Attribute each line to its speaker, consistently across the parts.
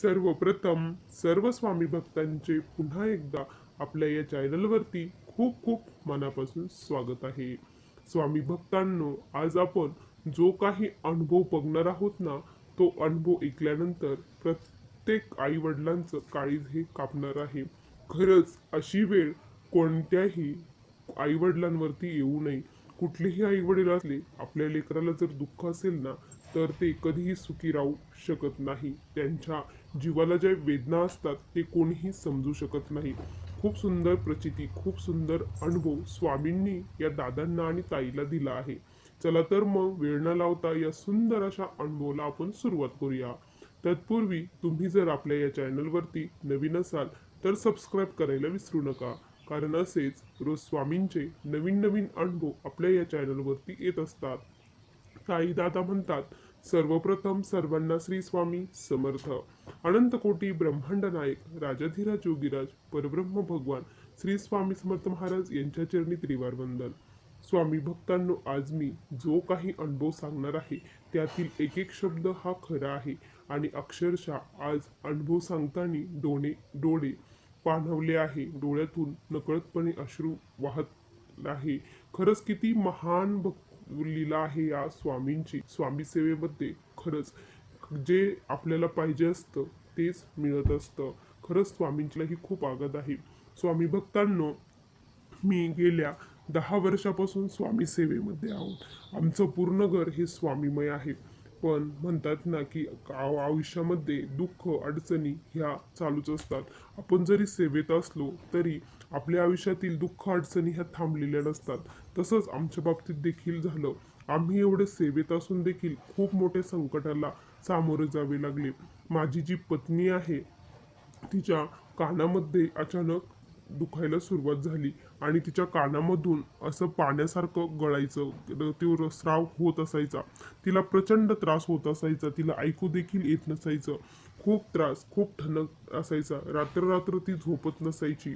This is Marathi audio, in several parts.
Speaker 1: सर्वप्रथम सर्व स्वामी भक्तांचे पुन्हा एकदा आपल्या या चॅनलवरती खूप खूप मनापासून स्वागत आहे. स्वामी भक्तांनो आज आपण जो काही अनुभव बघणार आहोत ना तो अनुभव ऐकल्यानंतर प्रत्येक आई वडिलांचं काळीज हे कापणार आहे. खरंच अशी वेळ कोणत्याही आई वडिलांवरती येऊ नये. कुठलेही आई वडील असले आपल्या लेकराला जर दुःख असेल ना तर ते कधीही सुखी राहू शकत नाही. त्यांच्या जीवाला ज्या वेदना असतात ते कोणीही समजू शकत नाही. खूप सुंदर प्रचिती खूप सुंदर अनुभव स्वामींनी या दादांना आणि ताईला दिला आहे. चला तर मग वेळ न लावता या सुंदर अशा अनुभवाला आपण सुरुवात करूया. तत्पूर्वी तुम्ही जर आपल्या या चॅनलवरती नवीन असाल तर सबस्क्राईब करायला विसरू नका. कारण असेच रोज स्वामींचे नवीन नवीन अनुभव आपल्या या चॅनलवरती येत असतात. काही दादा म्हणतात सर्वप्रथम सर्वांना श्री स्वामी समर्थ. अनंतकोटी ब्रह्मांड नायक राजाधिराज योगीराज परब्रह्म भगवान श्री स्वामी समर्थ महाराज यांच्या चरणी त्रिवार वंदन स्वामी भक्तांनो आज मी जो काही अनुभव सांगणार आहे त्यातील एक एक शब्द हा खरा आहे आणि अक्षरशः आज अनुभव सांगताना डोळे डोळे पाणवले आहे. डोळ्यातून नकळतपणे अश्रू वाहत आहे खरंच किती महान लीला आहे या स्वामींची. स्वामी सेवेमध्ये खरंच जे आपल्याला पाहिजे असतं तेच मिळत असतं. खरंच स्वामींचीला ही खूप आगत आहे. स्वामी भक्तांनो मी गेल्या दहा वर्षापासून स्वामी सेवेमध्ये आहोत. आमचं पूर्ण घर हे स्वामीमय आहे. पण म्हणतात ना की आ- आयुष्यामध्ये दुःख अडचणी ह्या चालूच असतात. आपण जरी सेवेत असलो तरी आपल्या आयुष्यातील दुःख अडचणी ह्या थांबलेल्या नसतात. तसंच आमच्या बाबतीत देखील झालं. आम्ही एवढे सेवेत असून देखील खूप मोठ्या संकटाला सामोरे जावे लागले. माझी जी पत्नी आहे तिच्या कानामध्ये अचानक दुखायला सुरुवात झाली आणि तिच्या कानामधून असं पाण्यासारखं गळायचं तीव्र स्राव होत असायचा. तिला प्रचंड त्रास होत असायचा. तिला ऐकू देखील येत नसायचं. खूप त्रास खूप ठणक असायचा. रात्र रात्र ती झोपत नसायची.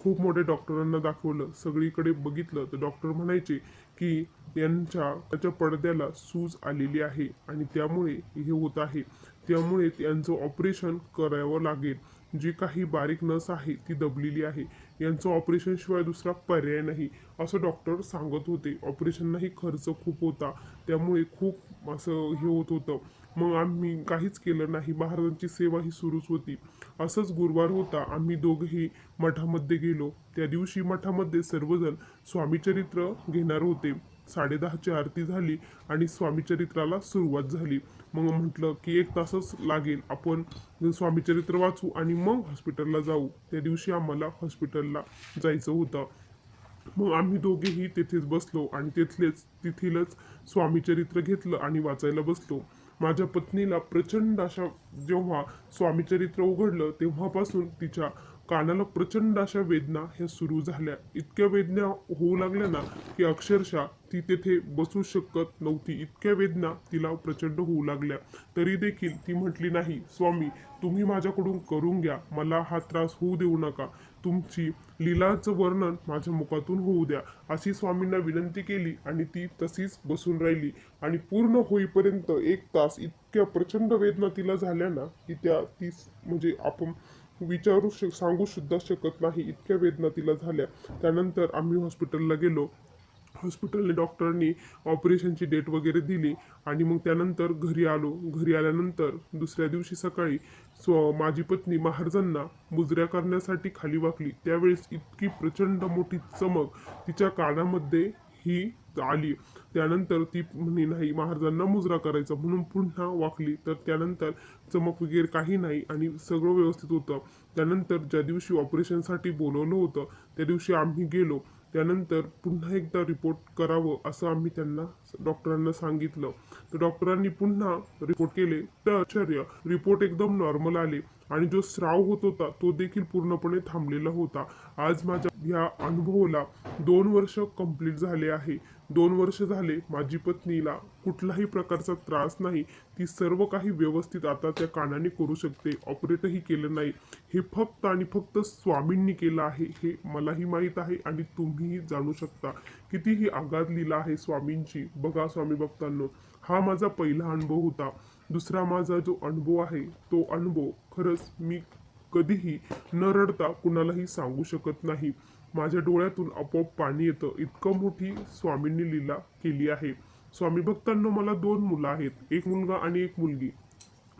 Speaker 1: खूप मोठ्या डॉक्टरांना दाखवलं. सगळीकडे बघितलं तर डॉक्टर म्हणायचे की यांच्या त्याच्या पडद्याला सूज आलेली आहे आणि त्यामुळे हे होत आहे. त्यामुळे त्यांचं ऑपरेशन करावं लागेल. जी काही बारीक नस आहे ती दबलेली आहे. यांचं ऑपरेशनशिवाय दुसरा पर्याय नाही असं डॉक्टर सांगत होते. ऑपरेशनलाही खर्च खूप होता. त्यामुळे खूप असं हे होत होतं. मग आम्ही काहीच केलं नाही. महाराजांची सेवा ही सुरूच होती. असंच गुरुवार होता. आम्ही दोघेही मठामध्ये गेलो. त्या दिवशी मठामध्ये सर्वजण स्वामीचरित्र घेणार होते. साडेदहाची आरती झाली आणि स्वामीचरित्राला सुरुवात झाली. मग म्हटलं की एक तासच लागेल आपण स्वामीचरित्र वाचू आणि मग हॉस्पिटलला जाऊ. त्या दिवशी आम्हाला हॉस्पिटलला जायचं होतं. मग आम्ही दोघेही तेथेच बसलो आणि तिथलेच तिथीलच स्वामीचरित्र घेतलं आणि वाचायला बसलो. माझ्या पत्नीला प्रचंड अशा जेव्हा स्वामीचरित्र उघडलं तेव्हापासून तिच्या कानाला प्रचंड अशा वेदना ह्या सुरू झाल्या. इतक्या वेदना होऊ लागल्या ना की अक्षरशः ती तेथे बसू शकत नव्हती. इतक्या वेदना तिला प्रचंड होऊ लागल्या. तरी देखील ती म्हटली नाही स्वामी तुम्ही माझ्याकडून करून घ्या. मला हा त्रास होऊ देऊ नका. तुमची लीलाचं वर्णन माझ्या मुखातून होऊ द्या. अशी स्वामींना विनंती केली आणि ती तशीच बसून राहिली. आणि पूर्ण होईपर्यंत एक तास इतक्या प्रचंड वेदना तिला झाल्या ना की त्या ती म्हणजे आपण विचारू श सांगू सुद्धा शकत नाही. इतक्या वेदना तिला झाल्या. त्यानंतर आम्ही हॉस्पिटलला गेलो. हॉस्पिटलने डॉक्टरांनी ऑपरेशनची डेट वगैरे दिली आणि मग त्यानंतर घरी आलो. घरी आल्यानंतर दुसऱ्या दिवशी सकाळी स्व माझी पत्नी महाराजांना मुजऱ्या करण्यासाठी खाली वाकली. त्यावेळेस इतकी प्रचंड मोठी चमक तिच्या कानामध्ये ही आली. त्यानंतर ती म्हणे नाही महाराजांना मुजरा करायचा. म्हणून पुन्हा वाकली. तर त्यानंतर चमक वगैरे काही नाही आणि सगळं व्यवस्थित होतं. त्यानंतर ज्या दिवशी ऑपरेशनसाठी बोलवलं होतं त्या दिवशी आम्ही गेलो. त्यानंतर पुन्हा एकदा रिपोर्ट करावं असं आम्ही त्यांना डॉक्टरांना सांगितलं. तर डॉक्टरांनी पुन्हा रिपोर्ट केले. तर आश्चर्य. रिपोर्ट एकदम नॉर्मल आले. आणि जो स्राव होत होता तो देखील पूर्णपणे थांबलेला होता. आज माझ्या ह्या अनुभवाला दोन वर्ष कंप्लीट झाले आहे. दोन वर्ष झाले माझी पत्नीला कुठलाही प्रकारचा त्रास नाही. ती सर्व काही व्यवस्थित आता त्या कानाने करू शकते. ऑपरेटही केलं नाही. हे फक्त आणि फक्त स्वामींनी केलं आहे हे मलाही माहीत आहे आणि तुम्हीही जाणू शकता. कितीही आघात लिहिला आहे स्वामींची. बघा स्वामी भक्तांनो हा माझा पहिला अनुभव होता. दुसरा माझा जो अनुभव आहे तो अनुभव खरंच मी कधीही न रडता कुणालाही सांगू शकत नाही. माझ्या डोळ्यातून आपोआप पाणी येतं. इतकं मोठी स्वामींनी लीला केली आहे. स्वामी भक्तांनो मला दोन मुलं आहेत. एक मुलगा आणि एक मुलगी.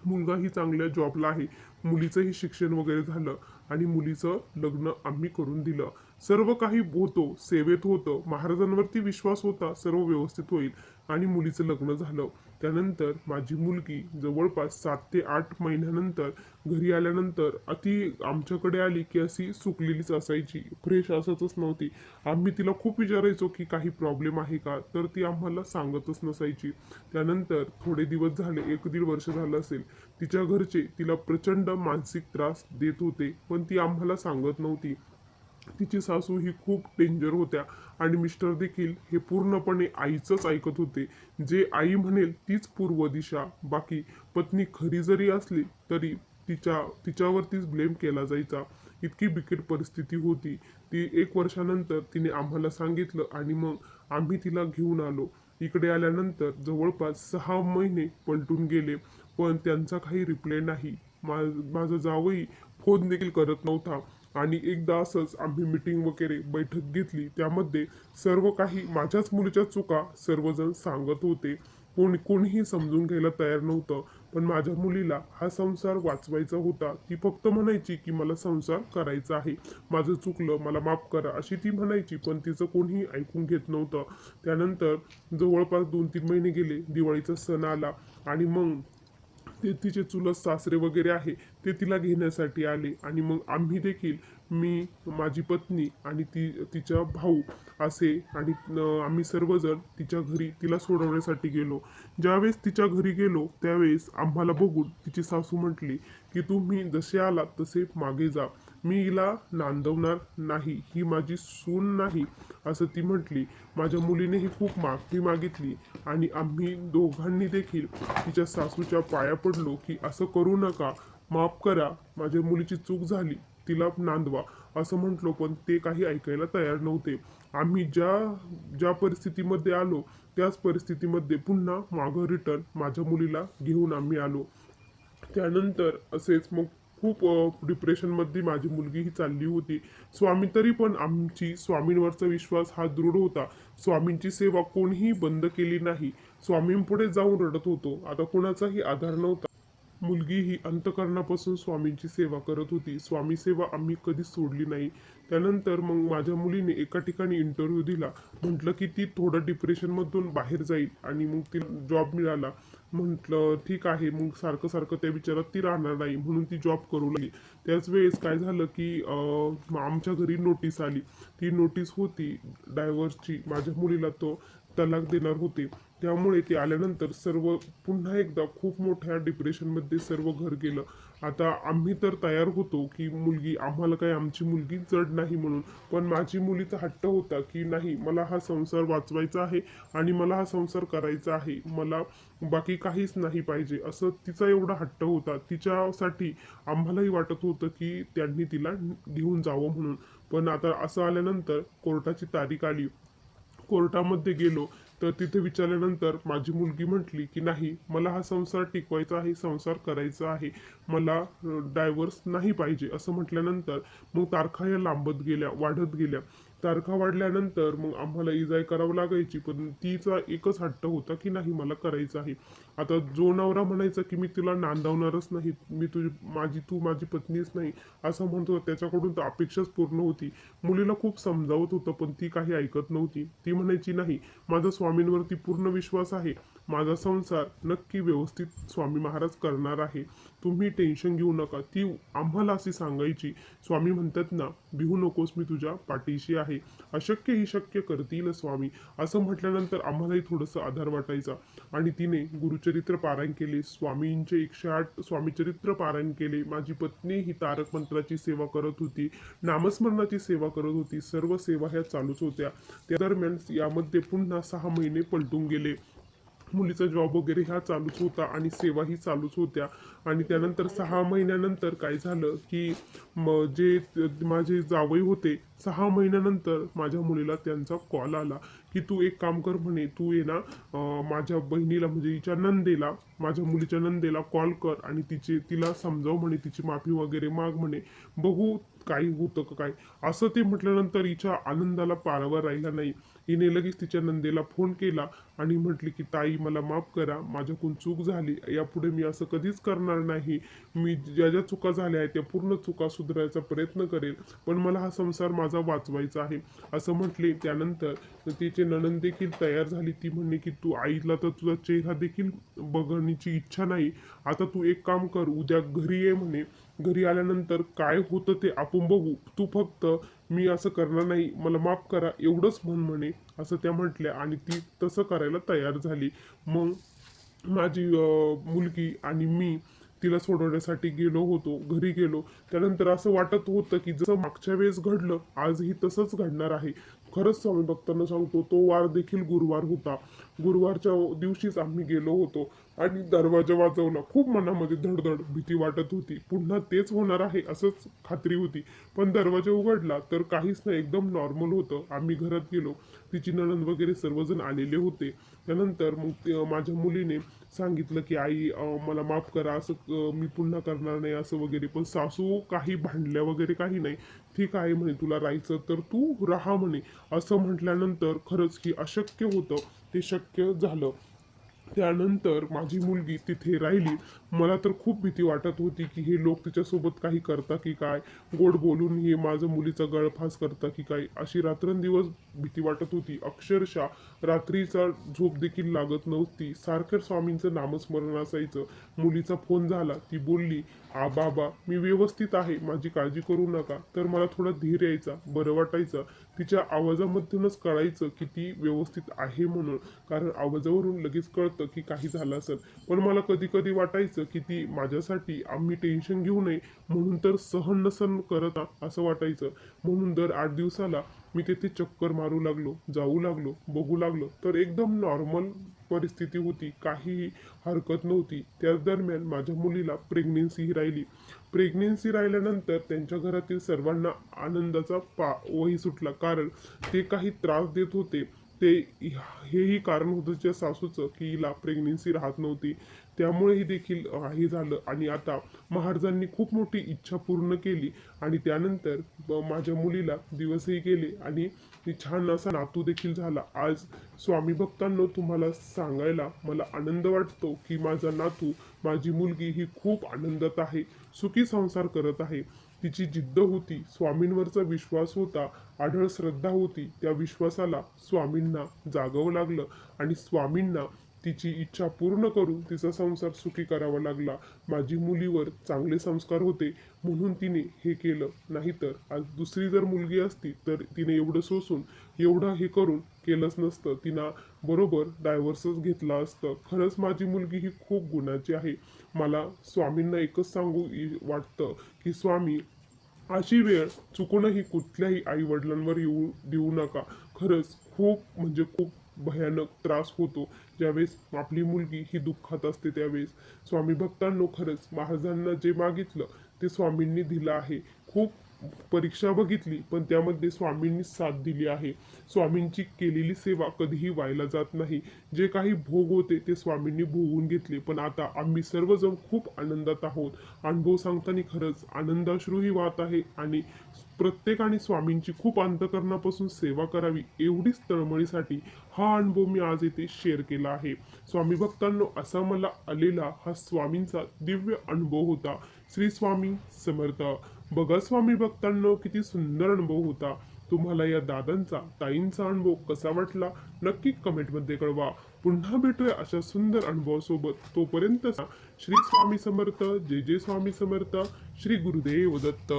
Speaker 1: मुलगाही चांगल्या जॉबला आहे. मुलीचंही शिक्षण वगैरे झालं आणि मुलीचं लग्न आम्ही करून दिलं. सर्व काही होतो सेवेत होतं महाराजांवरती विश्वास होता सर्व व्यवस्थित होईल आणि मुलीचं लग्न झालं. त्यानंतर माझी मुलगी जवळपास सात ते आठ महिन्यानंतर घरी आल्यानंतर अति आमच्याकडे आली की अशी सुकलेलीच असायची. फ्रेश असतच नव्हती. आम्ही तिला खूप विचारायचो की काही प्रॉब्लेम आहे का? तर ती आम्हाला सांगतच नसायची. त्यानंतर थोडे दिवस झाले एक दीड वर्ष झालं असेल. तिच्या घरचे तिला प्रचंड मानसिक त्रास देत होते पण ती आम्हाला सांगत नव्हती. तिची सासू ही खूप डेंजर होत्या. आणि मिस्टर देखील हे पूर्णपणे आईचंच ऐकत होते. जे आई म्हणेल तीच पूर्व दिशा. बाकी पत्नी खरी जरी असली तरी तिच्या तिच्यावरतीच ब्लेम केला जायचा. इतकी बिकट परिस्थिती होती. ती एक वर्षानंतर तिने आम्हाला सांगितलं आणि मग आम्ही तिला घेऊन आलो. इकडे आल्यानंतर जवळपास सहा महिने पलटून गेले. पण त्यांचा काही रिप्लाय नाही. मा माझं जावई फोन देखील करत नव्हता. आणि एकदा असंच आम्ही मिटिंग वगैरे बैठक घेतली. त्यामध्ये सर्व काही माझ्याच मुलीच्या चुका सर्वजण सांगत होते. कोणी कोणीही समजून घ्यायला तयार नव्हतं. पण माझ्या मुलीला हा संसार वाचवायचा होता. ती फक्त म्हणायची की मला संसार करायचा आहे. माझं चुकलं मला माफ करा अशी ती म्हणायची पण तिचं कोणीही ऐकून घेत नव्हतं. त्यानंतर जवळपास दोन तीन महिने गेले दिवाळीचा सण आला आणि मग ते तिचे चुलत सासरे वगैरे आहे ते तिला घेण्यासाठी आले. आणि मग आम्ही देखील मी माझी पत्नी आणि ती तिचा भाऊ असे आणि आम्ही सर्वजण तिच्या घरी तिला सोडवण्यासाठी गेलो. ज्यावेळेस तिच्या घरी गेलो त्यावेळेस आम्हाला बघून तिची सासू म्हटली की तुम्ही जसे आलात तसे मागे जा. मी हिला नांदवणार नाही ही माझी सून नाही असं ती म्हटली. माझ्या मुलीनेही खूप माफी मागितली आणि आम्ही दोघांनी देखील तिच्या सासूच्या पाया पडलो की असं करू नका माफ करा माझ्या मुलीची चूक झाली तिला नांदवा असं म्हटलो पण ते काही ऐकायला तयार नव्हते. आम्ही ज्या ज्या परिस्थितीमध्ये आलो त्याच परिस्थितीमध्ये पुन्हा मागं रिटर्न माझ्या मुलीला घेऊन आम्ही आलो. त्यानंतर असेच मग खूप डिप्रेशनमध्ये माझी मुलगी ही चालली होती. स्वामी तरी पण आमची स्वामींवरचा विश्वास हा दृढ होता. स्वामींची सेवा कोणीही बंद केली नाही. स्वामींपुढे जाऊन रडत होतो. आता कोणाचाही आधार नव्हता. मुलगी ही अंतकरणापासून स्वामींची सेवा करत होती. स्वामी सेवा आम्ही कधीच सोडली नाही. त्यानंतर मग माझ्या मुलीने एका ठिकाणी इंटरव्ह्यू दिला. म्हटलं की ती थोडं डिप्रेशनमधून बाहेर जाईल आणि मग तिला जॉब मिळाला. म्हटलं ठीक आहे. मग सारखं सारखं त्या विचारात ती राहणार नाही म्हणून ती जॉब करू लागली. त्याच वेळेस काय झालं की आमच्या घरी नोटीस आली. ती नोटीस होती डायव्हर्सची माझ्या मुलीला तो तलाक देणार होते. त्यामुळे ते आल्यानंतर सर्व पुन्हा एकदा खूप मोठ्या डिप्रेशनमध्ये सर्व घर गेलं. आता आम्ही तर तयार होतो की मुलगी आम्हाला काय आमची मुलगी जड नाही म्हणून. पण माझी मुलीचा हट्ट होता की नाही मला हा संसार वाचवायचा आहे आणि मला हा संसार करायचा आहे. मला बाकी काहीच नाही पाहिजे. असं तिचा एवढा हट्ट होता. तिच्यासाठी आम्हालाही वाटत होतं की त्यांनी तिला घेऊन जावं म्हणून. पण आता असं आल्यानंतर कोर्टाची तारीख आली. कोर्टामध्ये गेलो. तर तिथे विचारल्यानंतर माझी मुलगी म्हटली की नाही मला हा संसार टिकवायचा आहे संसार करायचा आहे. मला डायव्हर्स नाही पाहिजे. असं म्हटल्यानंतर मग तारखा या लांबत गेल्या वाढत गेल्या. तारखा वाढल्यानंतर मग आम्हाला इजाय करावं लागायची पण तिचा एकच हट्ट होता की नाही मला करायचं आहे. आता जो नवरा म्हणायचा की मी तुला नांदवणारच नाही मी तुझी माझी तू माझी पत्नीच नाही असं म्हणतो त्याच्याकडून तर अपेक्षाच पूर्ण होती. मुलीला खूप समजावत होतं पण ती काही ऐकत नव्हती. ती म्हणायची नाही माझा स्वामींवरती पूर्ण विश्वास आहे. माझा संसार नक्की व्यवस्थित स्वामी महाराज करणार आहे. तुम्ही टेन्शन घेऊ नका. ती आम्हाला अशी सांगायची स्वामी म्हणतात ना बिहू नकोस मी तुझ्या पाठीशी आहे. अशक्य ही शक्य करतील स्वामी. असं म्हटल्यानंतर आम्हालाही थोडंसं आधार वाटायचा. आणि तिने गुरुचरित्र पारायण केले. स्वामींचे एकशे आठ स्वामीचरित्र पारायण केले. माझी पत्नी ही तारक मंत्राची सेवा करत होती. नामस्मरणाची सेवा करत होती. सर्व सेवा ह्या चालूच होत्या. त्या दरम्यान यामध्ये पुन्हा सहा महिने पलटून गेले. मुलीचा जॉब वगैरे ह्या चालूच होता आणि सेवाही चालूच होत्या. आणि त्यानंतर सहा महिन्यानंतर काय झालं की म जे माझे जावई होते सहा महिन्यानंतर माझ्या मुलीला त्यांचा कॉल आला की तू एक काम कर म्हणे तू ये ना माझ्या बहिणीला म्हणजे हिच्या नंदेला माझ्या मुलीच्या नंदेला कॉल कर आणि तिचे तिला समजाव म्हणे तिची माफी वगैरे माग म्हणे बघू काही होतं का काय? असं ते म्हटल्यानंतर हिच्या आनंदाला पारावर राहिला नाही. हिने लगेच तिच्या नंदेला फोन केला आणि म्हटली की ताई मला माफ करा. माझ्याकडून चूक झाली. यापुढे मी असं कधीच करणार नाही. मी ज्या ज्या चुका झाल्या आहेत त्या पूर्ण चुका सुधारायचा प्रयत्न करेल. पण मला हा संसार माझा वाचवायचा आहे. असं म्हटले. त्यानंतर तिचे नणंद देखील तयार झाली. ती म्हणली की तू आईला तर तुझा चेहरा देखील बघण्याची इच्छा नाही. आता तू एक काम कर. उद्या घरी ये म्हणे. घरी आल्यानंतर काय होतं ते आपण बघू. तू फक्त मी असं करणार नाही मला माफ करा एवढंच म्हण म्हणे असं त्या म्हटल्या आणि ती तसं करायला तयार झाली. मग माझी मुलगी आणि मी तिला सोडवण्यासाठी गेलो होतो घरी गेलो. त्यानंतर असं वाटत होतं की जसं मागच्या वेळेस घडलं आजही तसंच घडणार आहे. खरंच स्वामी भक्तांना सांगतो तो वार देखील गुरुवार होता. गुरुवारच्या दिवशीच आम्ही गेलो होतो आणि दरवाजा वाजवला. खूप मनामध्ये धडधड भीती वाटत होती. पुन्हा तेच होणार आहे असंच खात्री होती. पण दरवाजा उघडला तर काहीच नाही एकदम नॉर्मल होतं. आम्ही घरात गेलो. तिची नणंद वगैरे सर्वजण आलेले होते. त्यानंतर मग माझ्या मुलीने सांगितलं की आई मला माफ करा असं मी पुन्हा करणार नाही असं वगैरे. पण सासू काही भांडल्या वगैरे काही नाही. ठीक आहे म्हणे तुला राहायचं तर तू राहा म्हणे. असं म्हटल्यानंतर खरंच की अशक्य होतं. ते शक्य झालं. त्यानंतर माझी मुलगी तिथे राहिली. मला तर खूप भीती वाटत होती की हे लोक तिच्यासोबत काही करता की काय? गोड बोलून हे माझं मुलीचा गळफास करता की काय? अशी रात्रंदिवस भीती वाटत होती. अक्षरशः रात्रीचा झोप देखील लागत नव्हती. सारखं स्वामींचं नामस्मरण असायचं. मुलीचा फोन झाला. ती बोलली आ बाबा मी व्यवस्थित आहे. माझी काळजी करू नका. तर मला थोडा धीर यायचा बरं वाटायचं. तिच्या आवाजामधूनच कळायचं की ती व्यवस्थित आहे म्हणून. कारण आवाजावरून लगेच कळतं की काही झालं असेल. पण मला कधी कधी वाटायचं की ती माझ्यासाठी आम्ही टेन्शन घेऊ नये म्हणून तर सहन नसन करत असं वाटायचं. म्हणून दर आठ दिवसाला मी तिथे चक्कर मारू लागलो जाऊ लागलो बघू लागलो. तर एकदम नॉर्मल परिस्थिती होती. काहीही हरकत नव्हती. त्याच दरम्यान माझ्या मुलीला प्रेग्नेन्सी राहिली. प्रेग्नेन्सी राहिल्यानंतर त्यांच्या घरातील सर्वांना आनंदाचा पा वही सुटला. कारण ते काही त्रास देत होते. ते हेही कारण होतं त्या सासूचं की हिला प्रेग्नेन्सी राहत नव्हती. त्यामुळेही देखील हे झालं. आणि आता महाराजांनी खूप मोठी इच्छा पूर्ण केली आणि त्यानंतर माझ्या मुलीला दिवसही गेले आणि छान असा नातू देखील झाला. आज स्वामी भक्तांनो तुम्हाला सांगायला मला आनंद वाटतो की माझा नातू माझी मुलगी ही खूप आनंदात आहे सुखी संसार करत आहे. तिची जिद्द होती स्वामींवरचा विश्वास होता आढळ श्रद्धा होती. त्या विश्वासाला स्वामींना जागावं लागलं आणि स्वामींना तिची इच्छा पूर्ण करून तिचा संसार सुखी करावा लागला. माझी मुलीवर चांगले संस्कार होते म्हणून तिने हे केलं. नाहीतर आज दुसरी जर मुलगी असती तर तिने एवढं सोसून एवढं हे करून केलंच नसतं. तिनं बरोबर डायव्हर्सच घेतला असतं. खरंच माझी मुलगी ही खूप गुणाची आहे. मला स्वामींना एकच सांगू वाटतं की स्वामी अशी वेळ चुकूनही कुठल्याही आई वडिलांवर येऊ देऊ नका. खरंच खूप म्हणजे खूप भयानक त्रास होतो. ज्यावेळेस आपली मुलगी ही दुःखात असते त्यावेळेस स्वामी भक्तांनो खरंच महाराजांना जे मागितलं ते स्वामींनी दिलं आहे. खूप परीक्षा बघितली पण त्यामध्ये स्वामींनी साथ दिली आहे. स्वामींची केलेली सेवा कधीही व्हायला जात नाही. जे काही भोग होते ते स्वामींनी भोगून घेतले. पण आता आम्ही सर्वजण खूप आनंदात आहोत. अनुभव सांगताना खरंच आनंदाश्रूही वाहत आहे आणि प्रत्येकाने स्वामींची खूप अंतकरणापासून सेवा करावी एवढीच तळमळीसाठी हा अनुभव मी आज येथे शेअर केला आहे. स्वामी भक्तांनो असा मला आलेला हा स्वामींचा दिव्य अनुभव होता. श्री स्वामी समर्थ. बघा स्वामी भक्तांनो किती सुंदर अनुभव होता. तुम्हाला या दादांचा ताईंचा अनुभव कसा वाटला? नक्की कमेंटमध्ये कळवा. पुन्हा भेटूया अशा सुंदर अनुभवासोबत. तोपर्यंत श्री स्वामी समर्थ जय जय स्वामी समर्थ श्री गुरुदेव दत्त.